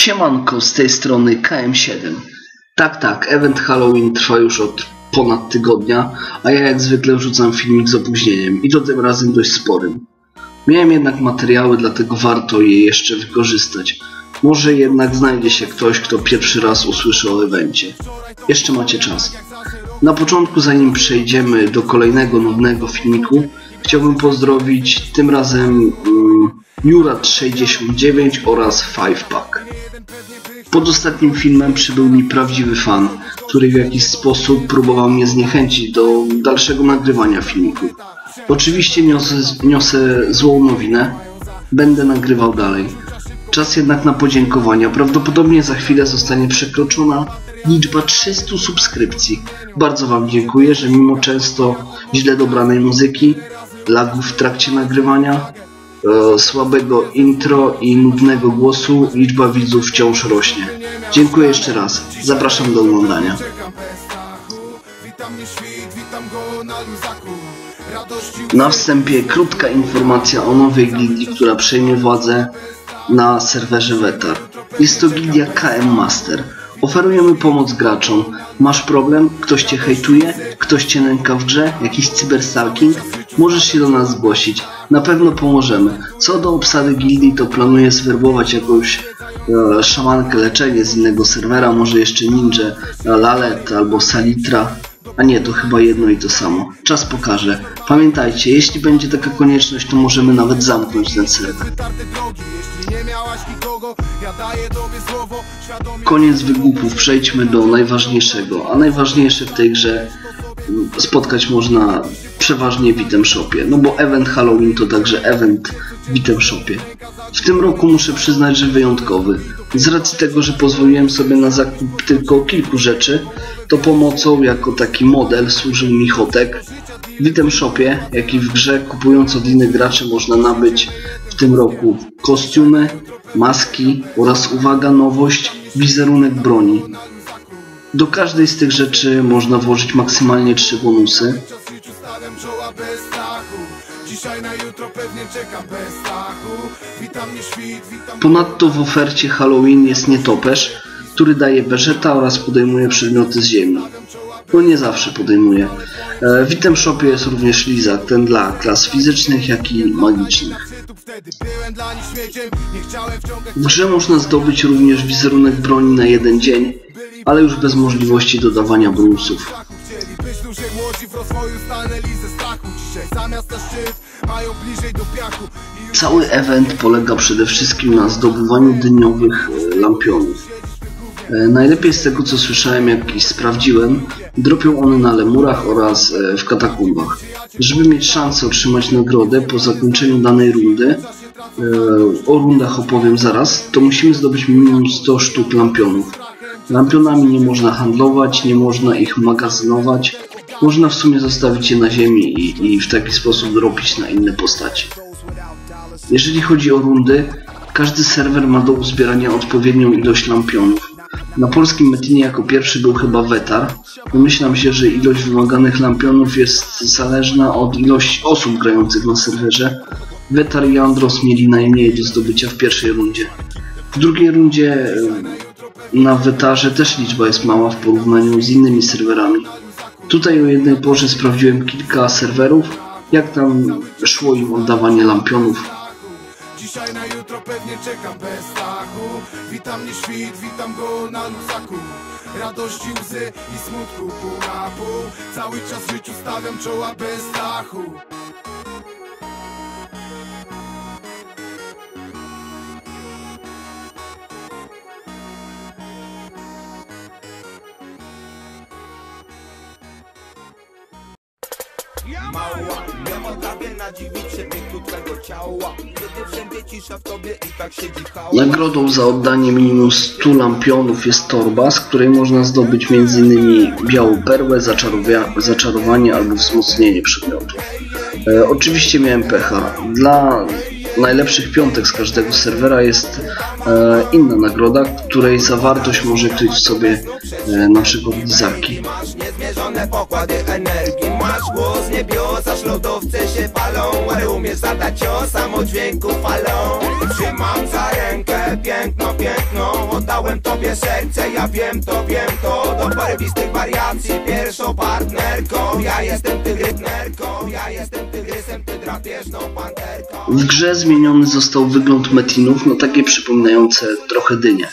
Siemanko, z tej strony KM7. Tak, tak, event Halloween trwa już od ponad tygodnia, a ja jak zwykle wrzucam filmik z opóźnieniem i to tym razem dość sporym. Miałem jednak materiały, dlatego warto je jeszcze wykorzystać. Może jednak znajdzie się ktoś, kto pierwszy raz usłyszy o evencie. Jeszcze macie czas. Na początku, zanim przejdziemy do kolejnego nudnego filmiku, chciałbym pozdrowić tym razem um, Jurat69 oraz Fivepack. Pod ostatnim filmem przybył mi prawdziwy fan, który w jakiś sposób próbował mnie zniechęcić do dalszego nagrywania filmiku. Oczywiście niosę, niosę złą nowinę, będę nagrywał dalej. Czas jednak na podziękowania. Prawdopodobnie za chwilę zostanie przekroczona liczba 300 subskrypcji. Bardzo Wam dziękuję, że mimo często źle dobranej muzyki, lagów w trakcie nagrywania, e, słabego intro i nudnego głosu liczba widzów wciąż rośnie. Dziękuję jeszcze raz. Zapraszam do oglądania. Na wstępie krótka informacja o nowej gildii, która przejmie władzę na serwerze Wetar. Jest to gildia KM Master. Oferujemy pomoc graczom. Masz problem? Ktoś cię hejtuje? Ktoś cię nęka w grze? Jakiś cyberstalking? Możesz się do nas zgłosić. Na pewno pomożemy. Co do obsady gildii, to planuję zwerbować jakąś e, szamankę leczenie z innego serwera, może jeszcze ninja, lalet albo salitra. A nie, to chyba jedno i to samo. Czas pokaże. Pamiętajcie, jeśli będzie taka konieczność, to możemy nawet zamknąć ten serwer. Koniec wygłupów, przejdźmy do najważniejszego. A najważniejsze w tej grze mm, spotkać można przeważnie w item shopie. No bo event Halloween to także event w item shopie. W tym roku muszę przyznać, że wyjątkowy. Z racji tego, że pozwoliłem sobie na zakup tylko kilku rzeczy, to pomocą jako taki model służył mi Hotek. W item shopie, jak i w grze, kupując od innych graczy można nabyć w tym roku kostiumy, maski oraz uwaga nowość, wizerunek broni. Do każdej z tych rzeczy można włożyć maksymalnie 3 bonusy. Ponadto w ofercie Halloween jest nietoperz, który daje beżeta oraz podejmuje przedmioty z ziemi. No nie zawsze podejmuje. E, w item shopie jest również lizak, ten dla klas fizycznych, jak i magicznych. W grze można zdobyć również wizerunek broni na jeden dzień, ale już bez możliwości dodawania bonusów. Cały event polega przede wszystkim na zdobywaniu dyniowych e, lampionów. E, najlepiej z tego co słyszałem, jak i sprawdziłem, dropią one na lemurach oraz e, w katakumbach. Żeby mieć szansę otrzymać nagrodę po zakończeniu danej rundy, o rundach opowiem zaraz, to musimy zdobyć minimum 100 sztuk lampionów. Lampionami nie można handlować, nie można ich magazynować, można w sumie zostawić je na ziemi i, i w taki sposób dropić na inne postacie. Jeżeli chodzi o rundy, każdy serwer ma do uzbierania odpowiednią ilość lampionów. Na polskim Metinie jako pierwszy był chyba Wetar. Domyślam się, że ilość wymaganych lampionów jest zależna od ilości osób grających na serwerze. Wetar i Andros mieli najmniej do zdobycia w pierwszej rundzie. W drugiej rundzie na Wetarze też liczba jest mała w porównaniu z innymi serwerami. Tutaj o jednej porze sprawdziłem kilka serwerów, jak tam szło im oddawanie lampionów. Dzisiaj na jutro pewnie czekam bez Witam mnie świt, witam go na luzaku. Radości, łzy i smutku pół na pół. Cały czas w życiu stawiam czoła bez pięknu twego ciała Kiedy wszędzie cisza w tobie i tak siedzi Nagrodą za oddanie minimum 100 lampionów jest torba, z której można zdobyć m.in. białą perłę, zaczarowanie albo wzmocnienie przedmiotu. E, oczywiście miałem pecha. Dla najlepszych piątek z każdego serwera jest e, inna nagroda, której zawartość może kryć w sobie e, na przykład lizaki. Głos niebios, aż lodowce się palą Ale umiesz zadać cios, samo dźwięku falą. Trzymam za rękę, piękno, piękno Oddałem tobie serce, ja wiem to, wiem to. Do barwistych wariacji pierwszą partnerką Ja jestem ja jestem Ty drapieżną panterką. W grze zmieniony został wygląd metinów na takie przypominające trochę dynie.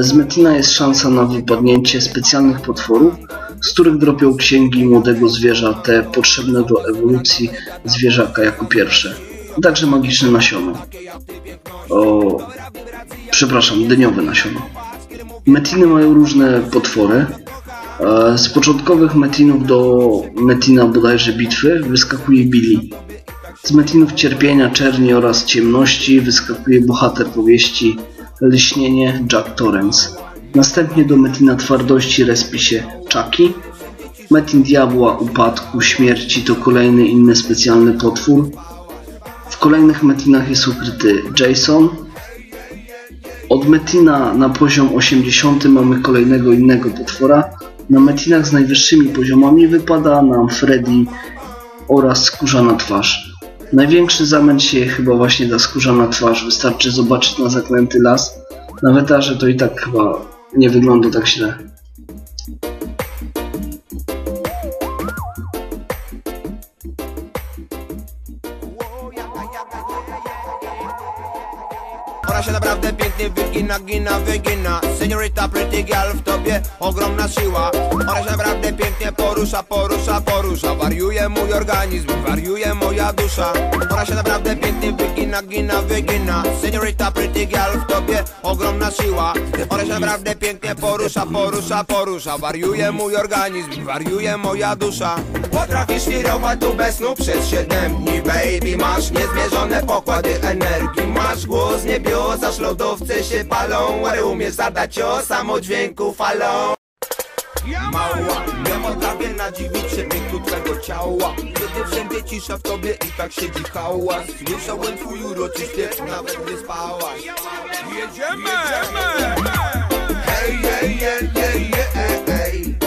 Z metina jest szansa na wypadnięcie specjalnych potworów, z których dropią księgi młodego zwierza, te potrzebne do ewolucji zwierzaka jako pierwsze. Także magiczne nasiona. O, przepraszam, dyniowe nasiona. Metiny mają różne potwory. E, Z początkowych metinów do metina bodajże bitwy wyskakuje Billy. Z metinów cierpienia, czerni oraz ciemności wyskakuje bohater powieści Lśnienie Jack Torrance. Następnie do metina twardości respi się Chucky. Metin diabła, upadku, śmierci to kolejny inny specjalny potwór. W kolejnych metinach jest ukryty Jason. Od metina na poziom 80 mamy kolejnego innego potwora. Na metinach z najwyższymi poziomami wypada nam Freddy oraz skórzana twarz. Największy zamęt się chyba właśnie da skórzana twarz. Wystarczy zobaczyć na zaklęty las. Na wetarze to i tak chyba nie wygląda tak źle. Ona się naprawdę pięknie wygina, gina, wygina. Seniorita pretty girl w tobie ogromna siła. Ona się naprawdę pięknie porusza, porusza, porusza. Wariuje mój organizm, wariuje moja dusza. Ona się naprawdę pięknie wygina, gina, wygina Seniorita pretty girl w tobie ogromna siła. Ona się naprawdę pięknie porusza, porusza, porusza. Wariuje mój organizm, wariuje moja dusza. Potrafisz wirować tu bez snu przez 7 dni Baby, masz niezmierzone pokłady energii. Masz głos niebios, aż lodowce się palą. Ale umiesz zadać cios, samo dźwięku falą Mała, nie potrafię nadziwić się pięknu twego ciała. Kiedy wszędzie cisza w tobie i tak siedzi hałas. Słyszałem twój uroczy śpiew, nawet gdy spałaś. Jedziemy! Hej, hej, hej, hej, hej, hej Hej,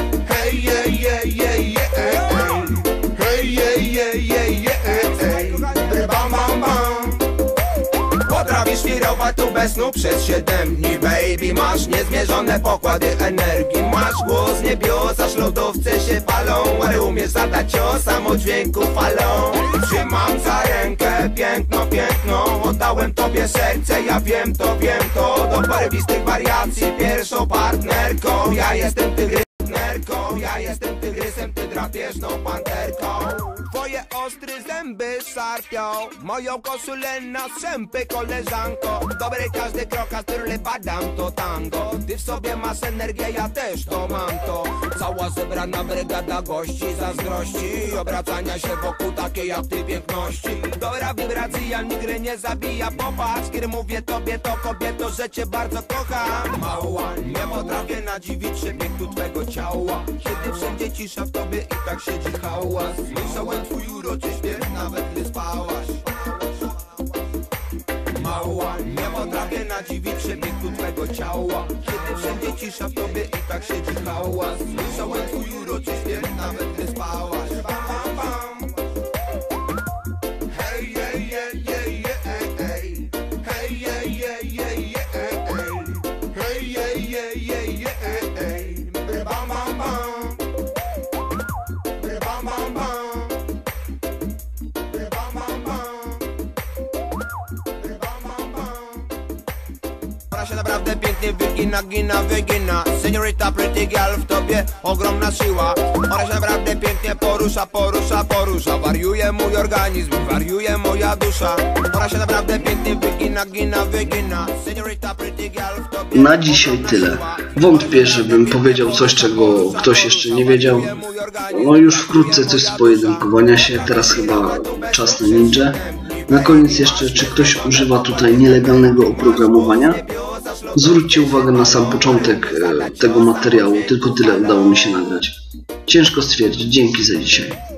tu bez snu przez 7 dni Baby, masz niezmierzone pokłady energii. Masz głos niebios, aż lodowce się palą Ale umiesz zadać cios, samo dźwięku falą. Trzymam za rękę, piękno, piękno Oddałem tobie serce, ja wiem to, wiem to Do barwistych wariacji. Pierwszą partnerką Ja jestem tygrysem. Ja jestem tygrysem, ty panterką. Twoje mostri zemby sarpią Moją kosulenę sępy koleżanko Dobrej każdy krok, a tyle badam to tango Ty w sobie masz energię, ja też to mam to. Cała zebrana brygada gości Zazdrości, obracania się wokół takiej jak ty piękności. Dobra wibracja nigdy nie zabija. Popatrz, kiedy mówię tobie to kobieto, że cię bardzo kocham. Mała, nie potrafię nadziwić się pięknu twego ciała. Kiedy wszędzie cisza w tobie i tak siedzi hałas. Słyszałem twój uroczy śpiew, nawet gdy spałaś Mała, nie potrafię nadziwić pięknu twego ciała. Kiedy wszędzie cisza w tobie i tak siedzi hałas. Słyszałem twój uroczy śpiew, nawet gdy spałaś Się naprawdę pięknie wygina, gina, wygina Seniorita pretty girl w tobie ogromna siła Ona się naprawdę pięknie porusza, porusza, porusza Wariuje mój organizm, wariuje moja dusza Ona się naprawdę pięknie wygina, gina, wygina Seniorita pretty girl w tobie Na dzisiaj tyle. Wątpię, żebym powiedział coś, czego ktoś jeszcze nie wiedział. No już wkrótce coś z pojedynkowania się, teraz chyba czas na ninja. Na koniec jeszcze, czy ktoś używa tutaj nielegalnego oprogramowania? Zwróćcie uwagę na sam początek e, tego materiału, tylko tyle udało mi się nagrać. Ciężko stwierdzić, dzięki za dzisiaj.